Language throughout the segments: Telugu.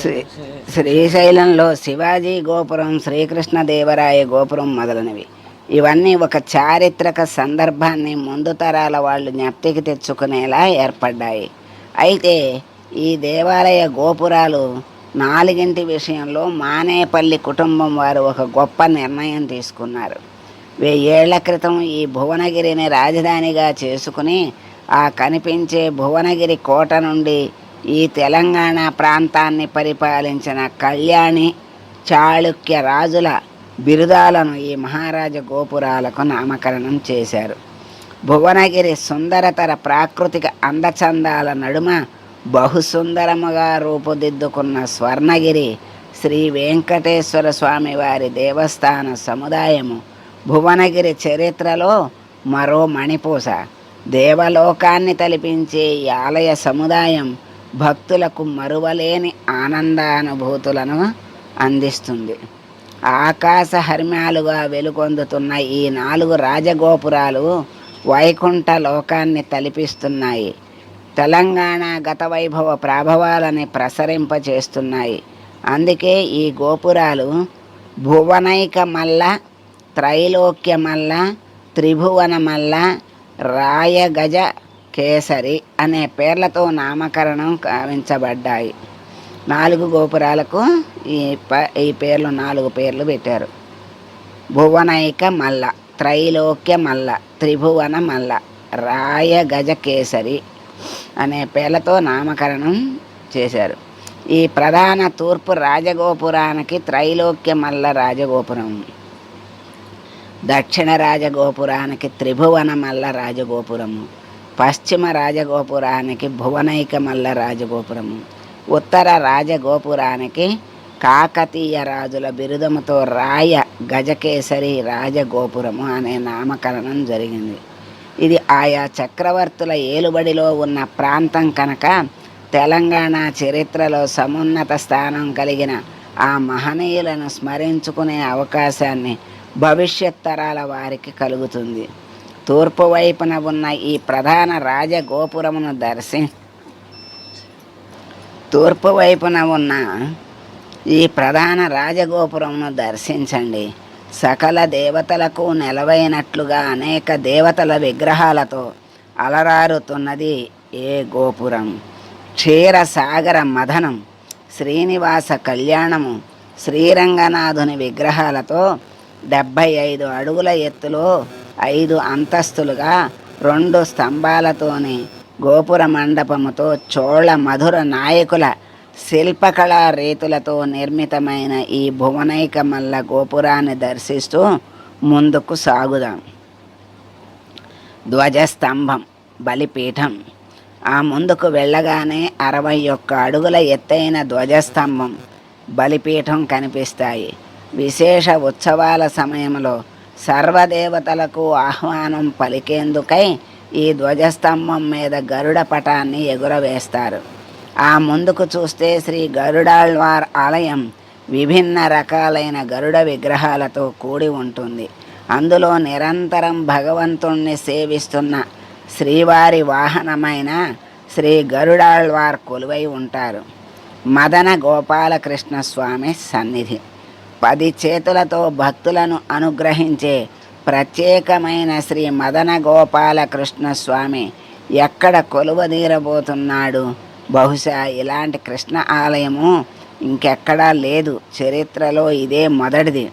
శ్రీ శ్రీశైలంలో శివాజీ గోపురం శ్రీకృష్ణదేవరాయ గోపురం మొదలైనవి. ఇవన్నీ ఒక చారిత్రక సందర్భాన్ని ముందు తరాల వాళ్ళు జ్ఞప్తికి తెచ్చుకునేలా ఏర్పడ్డాయి. అయితే ఈ దేవాలయ గోపురాలు నాలుగింటి విషయంలో మానేపల్లి కుటుంబం వారు ఒక గొప్ప నిర్ణయం తీసుకున్నారు. వెయ్యేళ్ళ క్రితం ఈ భువనగిరిని రాజధానిగా చేసుకుని ఆ కనిపించే భువనగిరి కోట నుండి ఈ తెలంగాణ ప్రాంతాన్ని పరిపాలించిన కళ్యాణి చాళుక్య రాజుల బిరుదాలను ఈ మహారాజ గోపురాలకు నామకరణం చేశారు. భువనగిరి సుందరతర ప్రాకృతిక అందచందాల నడుమ బహుసుందరముగా రూపుదిద్దుకున్న స్వర్ణగిరి శ్రీ వెంకటేశ్వర స్వామి వారి దేవస్థాన సముదాయము భువనగిరి చరిత్రలో మరో మణిపూస. దేవలోకాన్ని తలిపించే ఈ ఆలయ సముదాయం భక్తులకు మరువలేని ఆనందానుభూతులను అందిస్తుంది. ఆకాశ హర్మ్యాలుగా వెలుగొందుతున్న ఈ నాలుగు రాజగోపురాలు వైకుంఠ లోకాన్ని తలిపిస్తున్నాయి. తెలంగాణ గత వైభవ ప్రాభవాలని ప్రసరింపచేస్తున్నాయి. అందుకే ఈ గోపురాలు భువనైక మల్ల త్రైలోక్యమల్ల త్రిభువన మల్ల రాయగజ కేసరి అనే పేర్లతో నామకరణం కావించబడ్డాయి. నాలుగు గోపురాలకు ఈ ప ఈ పేర్లు నాలుగు పేర్లు పెట్టారు. భువనైక మల్ల త్రైలోక్య మల్ల త్రిభువన మల్ల రాయగజ కేసరి అనే పేర్లతో నామకరణం చేశారు. ఈ ప్రధాన తూర్పు రాజగోపురానికి త్రైలోక్య మల్ల రాజగోపురం. దక్షిణ రాజగోపురానికి త్రిభువన మల్ల రాజగోపురము. పశ్చిమ రాజగోపురానికి భువనైకమల్ల రాజగోపురము. ఉత్తర రాజగోపురానికి కాకతీయ రాజుల బిరుదముతో రాయ గజకేసరి రాజగోపురము అనే నామకరణం జరిగింది. ఇది ఆయా చక్రవర్తుల ఏలుబడిలో ఉన్న ప్రాంతం కనుక తెలంగాణ చరిత్రలో సమున్నత స్థానం కలిగిన ఆ మహనీయులను స్మరించుకునే అవకాశాన్ని భవిష్యత్ తరాల వారికి కలుగుతుంది. తూర్పు వైపున ఉన్న ఈ ప్రధాన రాజగోపురమును దర్శి తూర్పు వైపున ఉన్న ఈ ప్రధాన రాజగోపురమును దర్శించండి. సకల దేవతలకు నెలవైనట్లుగా అనేక దేవతల విగ్రహాలతో అలరారుతున్నది ఏ గోపురం? క్షీరసాగర మథనం శ్రీనివాస కళ్యాణము శ్రీరంగనాథుని విగ్రహాలతో డెబ్భై ఐదు అడుగుల ఎత్తులో ఐదు అంతస్తులుగా రెండు స్తంభాలతోని గోపుర మండపముతో చోళ మధుర నాయకుల శిల్పకళా రీతులతో నిర్మితమైన ఈ భువనైకమల్ల గోపురాన్ని దర్శిస్తూ ముందుకు సాగుదాం. ధ్వజస్తంభం బలిపీఠం. ఆ ముందుకు వెళ్ళగానే అరవై ఒక్క అడుగుల ఎత్తైన ధ్వజస్తంభం బలిపీఠం కనిపిస్తాయి. విశేష ఉత్సవాల సమయంలో సర్వదేవతలకు ఆహ్వానం పలికేందుకై ఈ ధ్వజస్తంభం మీద గరుడ పటాన్ని ఎగురవేస్తారు. ఆ ముందుకు చూస్తే శ్రీ గరుడాళ్వార్ ఆలయం విభిన్న రకాలైన గరుడ విగ్రహాలతో కూడి ఉంటుంది. అందులో నిరంతరం భగవంతుణ్ణి సేవిస్తున్న శ్రీవారి వాహనమైన శ్రీ గరుడాళ్వార్ కొలువై ఉంటారు. మదన గోపాలకృష్ణ స్వామి సన్నిధి. పది చేతులతో భక్తులను అనుగ్రహించే ప్రత్యేకమైన శ్రీ మదన గోపాలకృష్ణ స్వామి ఎక్కడ కొలువదీరబోతున్నాడు బహుశా ఇలాంటి కృష్ణ ఆలయము ఇంకెక్కడా లేదు. చరిత్రలో ఇదే మొదటిది.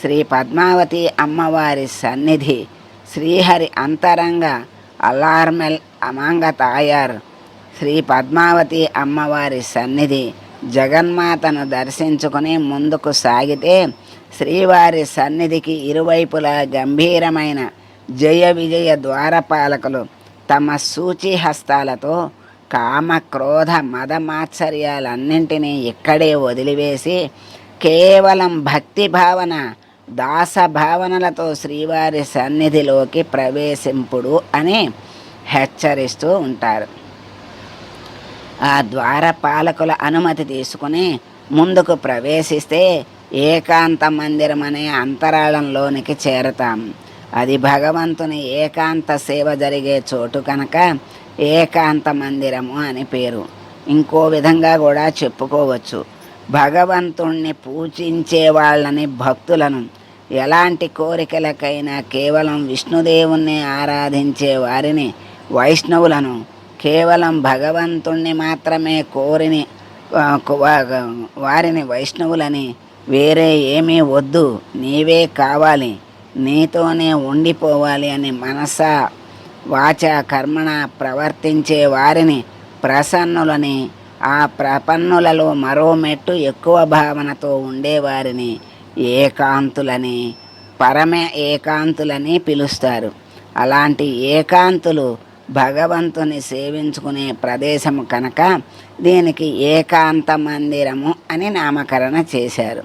శ్రీ పద్మావతి అమ్మవారి సన్నిధి శ్రీహరి అంతరంగ అలార్మెల్ అమాంగ తాయార్. శ్రీ పద్మావతి అమ్మవారి సన్నిధి జగన్మాతను దర్శించుకుని ముందుకు సాగితే శ్రీవారి సన్నిధికి ఇరువైపులా గంభీరమైన జయ విజయ ద్వారపాలకులు తమ సూచి హస్తాలతో కామ క్రోధ మద మాత్సర్యాలన్నింటినీ ఇక్కడే వదిలివేసి కేవలం భక్తి భావన దాస భావనలతో శ్రీవారి సన్నిధిలోకి ప్రవేశింపుడు అని హెచ్చరిస్తూ ఉంటారు. ఆ ద్వారపాలకుల అనుమతి తీసుకుని ముందుకు ప్రవేశిస్తే ఏకాంత మందిరం అనే అంతరాళంలోనికి చేరతాం. అది భగవంతుని ఏకాంత సేవ జరిగే చోటు కనుక ఏకాంత మందిరము అని పేరు. ఇంకో విధంగా కూడా చెప్పుకోవచ్చు. భగవంతుణ్ణి పూజించే వాళ్ళని భక్తులను ఎలాంటి కోరికలకైనా కేవలం విష్ణుదేవుణ్ణి ఆరాధించే వారిని వైష్ణవులను కేవలం భగవంతుణ్ణి మాత్రమే కోరిని వారిని వైష్ణవులని వేరే ఏమీ వద్దు నీవే కావాలి నీతోనే ఉండిపోవాలి అని మనస వాచ కర్మణ ప్రవర్తించే వారిని ప్రసన్నులని ఆ ప్రపన్నులలో మరో మెట్టు ఎక్కువ భావనతో ఉండేవారిని ఏకాంతులని పరమ ఏకాంతులని పిలుస్తారు. అలాంటి ఏకాంతులు భగవంతుని సేవించుకునే ప్రదేశము కనుక దీనికి ఏకాంత మందిరము అని నామకరణ చేశారు.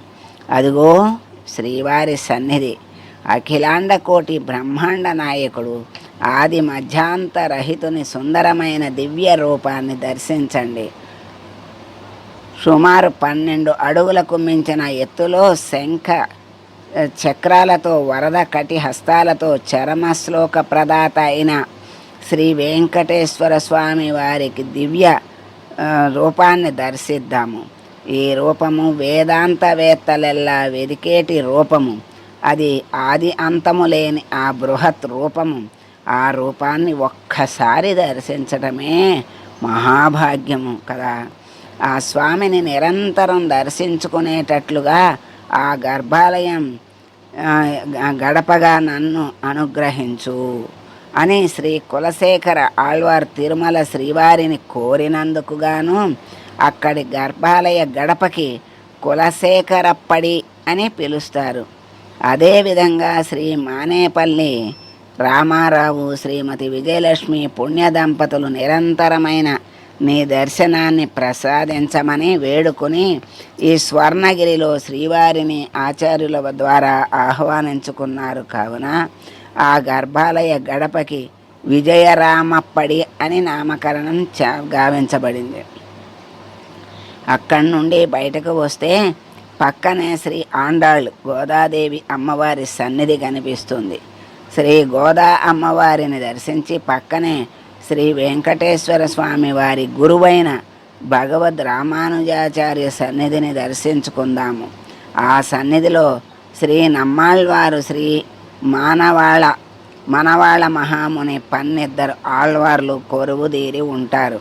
అదిగో శ్రీవారి సన్నిధి. అఖిలాండ కోటి బ్రహ్మాండ నాయకుడు ఆది మధ్యాంత రహితుని సుందరమైన దివ్య రూపాన్ని దర్శించండి. సుమారు పన్నెండు అడుగులకు మించిన ఎత్తులో శంఖ చక్రాలతో వరద కటి హస్తాలతో చరమశ్లోక ప్రదాత అయిన శ్రీ వెంకటేశ్వర స్వామి వారికి దివ్య రూపాన్ని దర్శిద్దాము. ఈ రూపము వేదాంతవేత్తలెల్లా వెదికేటి రూపము. అది ఆది అంతము లేని ఆ బృహత్ రూపము. ఆ రూపాన్ని ఒక్కసారి దర్శించడమే మహాభాగ్యము కదా. ఆ స్వామిని నిరంతరం దర్శించుకునేటట్లుగా ఆ గర్భాలయం గడపగా నన్ను అనుగ్రహించు. అని శ్రీ కులశేఖర ఆళ్వార్ తిరుమల శ్రీవారిని కోరినందుకు గాను అక్కడి గర్భాలయ గడపకి కులశేఖరప్పడి అని పిలుస్తారు. అదేవిధంగా శ్రీ మానేపల్లి రామారావు శ్రీమతి విజయలక్ష్మి పుణ్య దంపతులు నిరంతరమైన నీ దర్శనాన్ని ప్రసాదించమని వేడుకొని ఈ స్వర్ణగిరిలో శ్రీవారిని ఆచార్యుల ద్వారా ఆహ్వానించుకున్నారు. కావున ఆ గర్భాలయ గడపకి విజయరామప్పడి అని నామకరణం చా గావించబడింది. అక్కడి నుండి బయటకు వస్తే పక్కనే శ్రీ ఆండాళ్ళు గోదాదేవి అమ్మవారి సన్నిధి కనిపిస్తుంది. శ్రీ గోదా అమ్మవారిని దర్శించి పక్కనే శ్రీ వెంకటేశ్వర స్వామి వారి గురువైన భగవద్ రామానుజాచార్య సన్నిధిని దర్శించుకుందాము. ఆ సన్నిధిలో శ్రీ నమ్మాళ్వారు శ్రీ మానవాళ మనవాళ మహాముని పన్నిద్దరు ఆళ్వార్లు కొరువుదీరి ఉంటారు.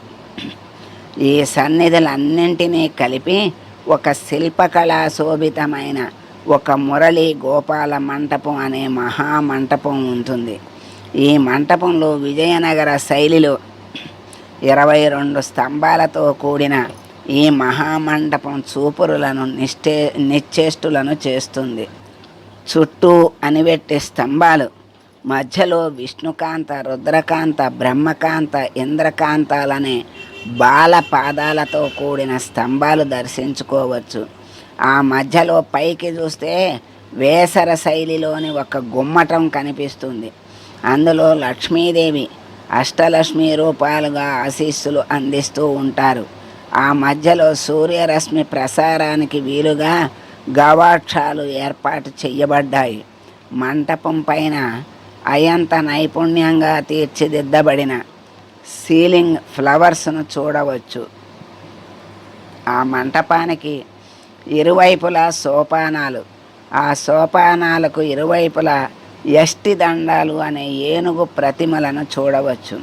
ఈ సన్నిధులన్నింటినీ కలిపి ఒక శిల్పకళా శోభితమైన ఒక మురళి గోపాల మంటపం అనే మహామంటపం ఉంటుంది. ఈ మంటపంలో విజయనగర శైలిలో ఇరవై రెండు స్తంభాలతో కూడిన ఈ మహామండపం చూపురులను నిష్టే నిశ్చేష్టులను చేస్తుంది. చుట్టూ అనివెట్టే స్తంభాలు. మధ్యలో విష్ణుకాంత రుద్రకాంత బ్రహ్మకాంత ఇంద్రకాంతాలనే బాల పాదాలతో కూడిన స్తంభాలు దర్శించుకోవచ్చు. ఆ మధ్యలో పైకి చూస్తే వేసర శైలిలోని ఒక గుమ్మటం కనిపిస్తుంది. అందులో లక్ష్మీదేవి అష్టలక్ష్మి రూపాలుగా ఆశీస్సులు అందిస్తూ ఉంటారు. ఆ మధ్యలో సూర్యరశ్మి ప్రసారానికి వీలుగా గవాక్షాలు ఏర్పాటు చేయబడ్డాయి మంటపం పైన అయంత నైపుణ్యంగా తీర్చిదిద్దబడిన సీలింగ్ ఫ్లవర్స్ను చూడవచ్చు. ఆ మంటపానికి ఇరువైపులా సోపానాలు ఆ సోపానాలకు ఇరువైపులా యష్టి దండాలు అనే ఏనుగు ప్రతిమలను చూడవచ్చు.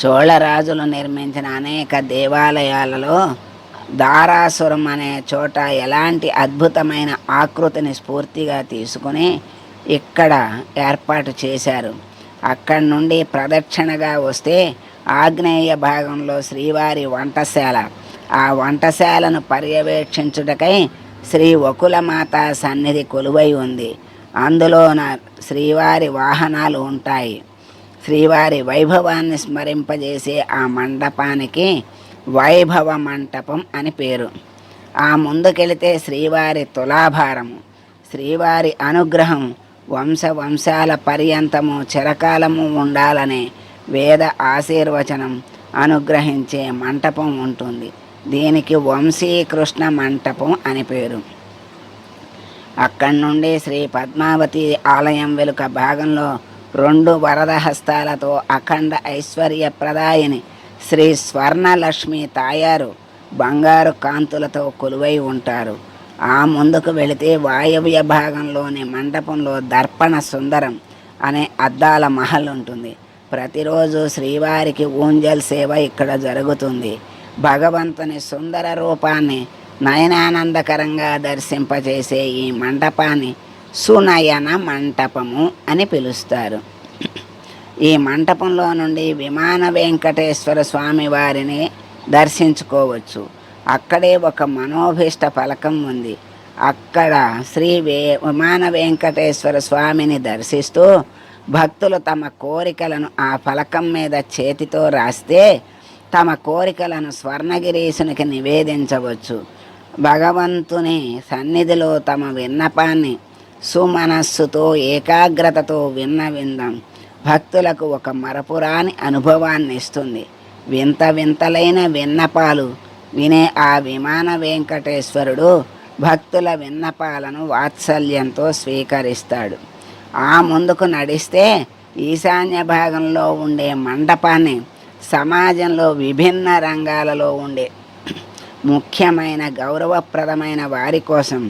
చోళరాజులు నిర్మించిన అనేక దేవాలయాలలో దారాసురం అనే చోట ఎలాంటి అద్భుతమైన ఆకృతిని స్ఫూర్తిగా తీసుకుని ఇక్కడ ఏర్పాటు చేశారు. అక్కడి నుండి ప్రదక్షిణగా వస్తే ఆగ్నేయ భాగంలో శ్రీవారి వంటశాల. ఆ వంటశాలను పర్యవేక్షించుటకై శ్రీ వకులమాత సన్నిధి కొలువై ఉంది. అందులోన శ్రీవారి వాహనాలు ఉంటాయి. శ్రీవారి వైభవాన్ని స్మరింపజేసే ఆ మండపానికి వైభవ మంటపం అని పేరు. ఆ ముందుకెళితే శ్రీవారి తులాభారము శ్రీవారి అనుగ్రహం వంశ వంశాల పర్యంతము చిరకాలము ఉండాలనే వేద ఆశీర్వచనం అనుగ్రహించే మంటపం ఉంటుంది. దీనికి వంశీకృష్ణ మంటపం అని పేరు. అక్కడి నుండి శ్రీ పద్మావతి ఆలయం వెలుక భాగంలో రెండు వరద హస్తాలతో అఖండ ఐశ్వర్య ప్రదాయిని శ్రీ స్వర్ణలక్ష్మి తాయారు బంగారు కాంతులతో కొలువై ఉంటారు. ఆ ముందుకు వెళితే వాయవ్య భాగంలోని మండపంలో దర్పణ సుందరం అనే అద్దాల మహల్ ఉంటుంది. ప్రతిరోజు శ్రీవారికి ఊంజల్ సేవ ఇక్కడ జరుగుతుంది. భగవంతుని సుందర రూపాన్ని నయనానందకరంగా దర్శింపచేసే ఈ మంటపాన్ని సునయన మంటపము అని పిలుస్తారు. ఈ మంటపంలో నుండి విమాన వెంకటేశ్వర స్వామి వారిని దర్శించుకోవచ్చు. అక్కడే ఒక మనోభీష్ట ఫలకం ఉంది. అక్కడ శ్రీ వే విమాన వెంకటేశ్వర స్వామిని దర్శిస్తూ భక్తులు తమ కోరికలను ఆ ఫలకం మీద చేతితో రాస్తే తమ కోరికలను స్వర్ణగిరీశునికి నివేదించవచ్చు. భగవంతుని సన్నిధిలో తమ విన్నపాన్ని సుమనస్సుతో ఏకాగ్రతతో విన్నవిందాం భక్తులకు ఒక మరపురాని అనుభవాన్ని ఇస్తుంది. వింత వింతలైన విన్నపాలు వినే ఆ విమాన వెంకటేశ్వరుడు భక్తుల విన్నపాలను వాత్సల్యంతో స్వీకరిస్తాడు. ఆ ముందుకు నడిస్తే ఈశాన్య భాగంలో ఉండే మండపాన్ని సమాజంలో విభిన్న రంగాలలో ఉండే ముఖ్యమైన గౌరవప్రదమైన వారి కోసం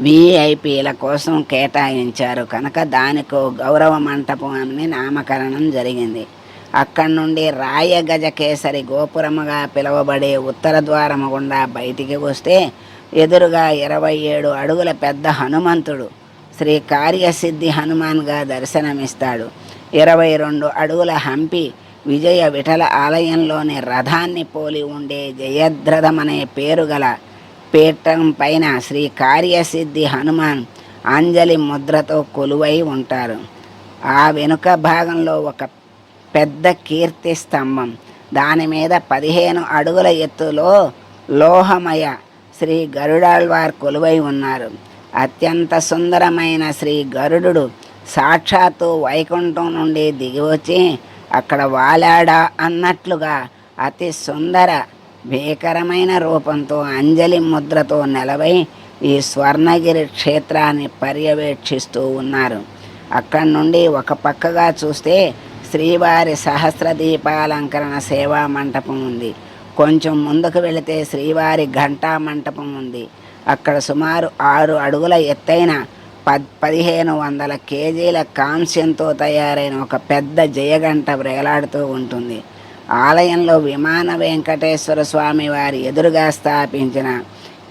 వీఐపీల కోసం కేటాయించారు. కనుక దానికో గౌరవ మంటపం అని నామకరణం జరిగింది. అక్కడి నుండి రాయగజ కేసరి గోపురముగా పిలువబడే ఉత్తర ద్వారము గుండా బయటికి వస్తే ఎదురుగా ఇరవై ఏడు అడుగుల పెద్ద హనుమంతుడు శ్రీ కార్యసిద్ధి హనుమాన్గా దర్శనమిస్తాడు. ఇరవై రెండు అడుగుల హంపి విజయ విఠల ఆలయంలోని రథాన్ని పోలి ఉండే జయద్రథమనే పేరు గల పీఠం పైన శ్రీ కార్యసిద్ధి హనుమాన్ అంజలి ముద్రతో కొలువై ఉంటారు. ఆ వెనుక భాగంలో ఒక పెద్ద కీర్తి స్తంభం. దాని మీద పదిహేను అడుగుల ఎత్తులో లోహమయ శ్రీ గరుడాళ్వార్ కొలువై ఉన్నారు. అత్యంత సుందరమైన శ్రీ గరుడు సాక్షాత్తు వైకుంఠం నుండి దిగివచ్చి అక్కడ వాలాడా అన్నట్లుగా అతి సుందర భీకరమైన రూపంతో అంజలి ముద్రతో నిలబై ఈ స్వర్ణగిరి క్షేత్రాన్ని పర్యవేక్షిస్తూ ఉన్నారు. అక్కడి నుండి ఒక పక్కగా చూస్తే శ్రీవారి సహస్ర దీపాలంకరణ సేవా మంటపం ఉంది. కొంచెం ముందుకు వెళితే శ్రీవారి ఘంటా మంటపం ఉంది. అక్కడ సుమారు ఆరు అడుగుల ఎత్తైన పద్ పదిహేను వందల కేజీల కాంస్యంతో తయారైన ఒక పెద్ద జయగంట వేలాడుతూ ఉంటుంది. ఆలయంలో విమాన వెంకటేశ్వర స్వామి వారి ఎదురుగా స్థాపించిన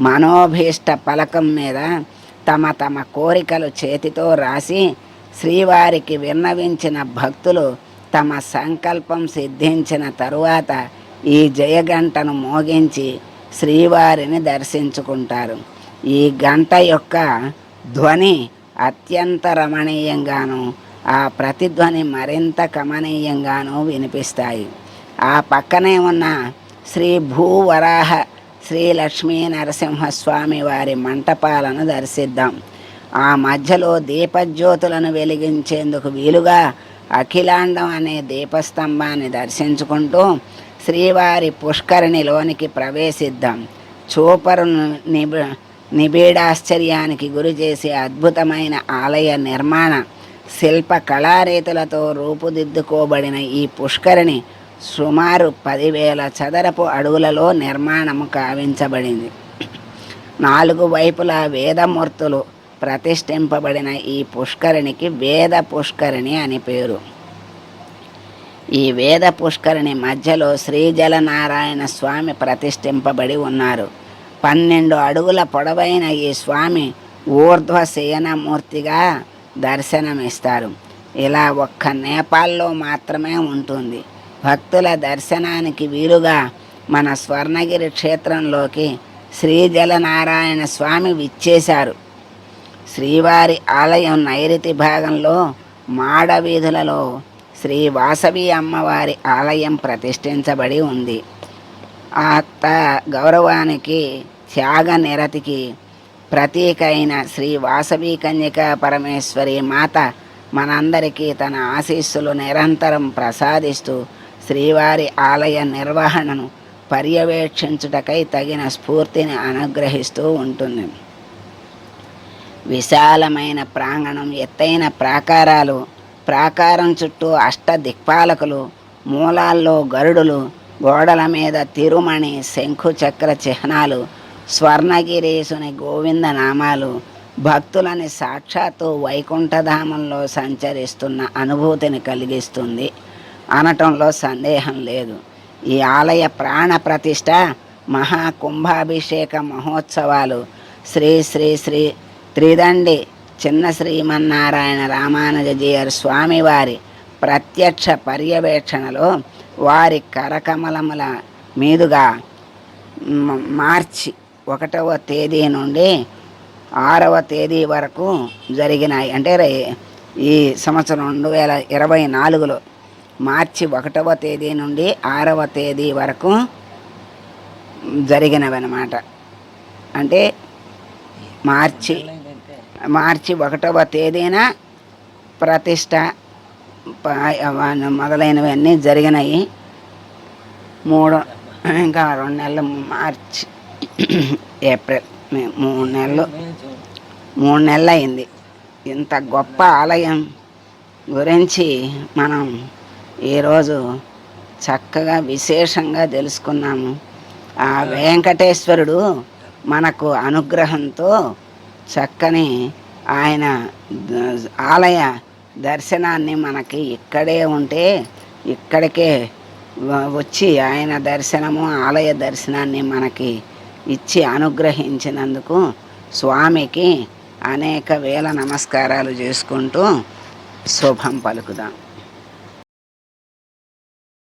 మనోభీష్ట పలకం మీద తమ తమ కోరికలు చేతితో రాసి శ్రీవారికి విన్నవించిన భక్తులు తమ సంకల్పం సిద్ధించిన తరువాత ఈ జయగంటను మోగించి శ్రీవారిని దర్శించుకుంటారు. ఈ గంట యొక్క ధ్వని అత్యంత రమణీయంగాను ఆ ప్రతిధ్వని మరింత కమనీయంగాను వినిపిస్తాయి. ఆ పక్కనే ఉన్న శ్రీ భూవరాహ శ్రీ లక్ష్మీ నరసింహస్వామి వారి మంటపాలను దర్శిద్దాం. ఆ మధ్యలో దీపజ్యోతులను వెలిగించేందుకు వీలుగా అఖిలాండం అనే దీపస్తంభాన్ని దర్శించుకుంటూ శ్రీవారి పుష్కరిణిలోనికి ప్రవేశిద్దాం. చూపరును నిబి నిబిడాశ్చర్యానికి గురి చేసే అద్భుతమైన ఆలయ నిర్మాణ శిల్ప కళారీతులతో రూపుదిద్దుకోబడిన ఈ పుష్కరిణి సుమారు పదివేల చదరపు అడుగులలో నిర్మాణము కావించబడింది. నాలుగు వైపులా వేదమూర్తులు ప్రతిష్ఠింపబడిన ఈ పుష్కరిణికి వేద పుష్కరిణి అని పేరు. ఈ వేద పుష్కరిణి మధ్యలో శ్రీజలనారాయణ స్వామి ప్రతిష్ఠింపబడి ఉన్నారు. పన్నెండు అడుగుల పొడవైన ఈ స్వామి ఊర్ధ్వ శయనమూర్తిగా దర్శనమిస్తారు. ఇలా ఒక్క నేపాల్లో మాత్రమే ఉంటుంది. భక్తుల దర్శనానికి వీలుగా మన స్వర్ణగిరి క్షేత్రంలోకి శ్రీజలనారాయణ స్వామి విచ్చేశారు. శ్రీవారి ఆలయం నైరుతి భాగంలో మాడవీధులలో శ్రీ వాసవి అమ్మవారి ఆలయం ప్రతిష్ఠించబడి ఉంది. ఆ గౌరవానికి త్యాగ నిరతికి ప్రతీక అయిన శ్రీ వాసవి కన్యకా పరమేశ్వరి మాత మనందరికీ తన ఆశీస్సులు నిరంతరం ప్రసాదిస్తూ శ్రీవారి ఆలయ నిర్వహణను పర్యవేక్షించుటకై తగిన స్ఫూర్తిని అనుగ్రహిస్తూ ఉంటుంది. విశాలమైన ప్రాంగణం ఎత్తైన ప్రాకారాలు ప్రాకారం చుట్టూ అష్ట దిక్పాలకులు మూలాల్లో గరుడులు గోడల మీద తిరుమణి శంఖు చక్ర చిహ్నాలు స్వర్ణగిరీసుని గోవింద నామాలు భక్తులని సాక్షాత్తు వైకుంఠధామంలో సంచరిస్తున్న అనుభూతిని కలిగిస్తుంది. అనటంలో సందేహం లేదు. ఈ ఆలయ ప్రాణ ప్రతిష్ట మహా కుంభాభిషేక మహోత్సవాలు. శ్రీ శ్రీ శ్రీ త్రిదండి చిన్న శ్రీమన్నారాయణ రామానుజీయర్ స్వామివారి ప్రత్యక్ష పర్యవేక్షణలో వారి కరకమలముల మీదుగా మార్చి ఒకటవ తేదీ నుండి ఆరవ తేదీ వరకు జరిగినాయి. అంటే ఈ సంవత్సరం రెండు వేల ఇరవై నాలుగులో మార్చి ఒకటవ తేదీ నుండి ఆరవ తేదీ వరకు జరిగినవి అన్నమాట అంటే మార్చి మార్చి ఒకటవ తేదీన ప్రతిష్ట మొదలైనవన్నీ జరిగినాయి. మూడు ఇంకా రెండు నెలలు మార్చి ఏప్రిల్ మూడు నెలలు మూడు నెలలు అయింది ఇంత గొప్ప ఆలయం గురించి మనం ఈరోజు చక్కగా విశేషంగా తెలుసుకున్నాము. ఆ వెంకటేశ్వరుడు మనకు అనుగ్రహంతో చక్కని ఆయన ఆలయ దర్శనాన్ని మనకి ఇక్కడే ఉంటే ఇక్కడికే వచ్చి ఆయన దర్శనము ఆలయ దర్శనాన్ని మనకి ఇచ్చి అనుగ్రహించినందుకు స్వామికి అనేక వేల నమస్కారాలు చేసుకుంటూ శుభం పలుకుదాం.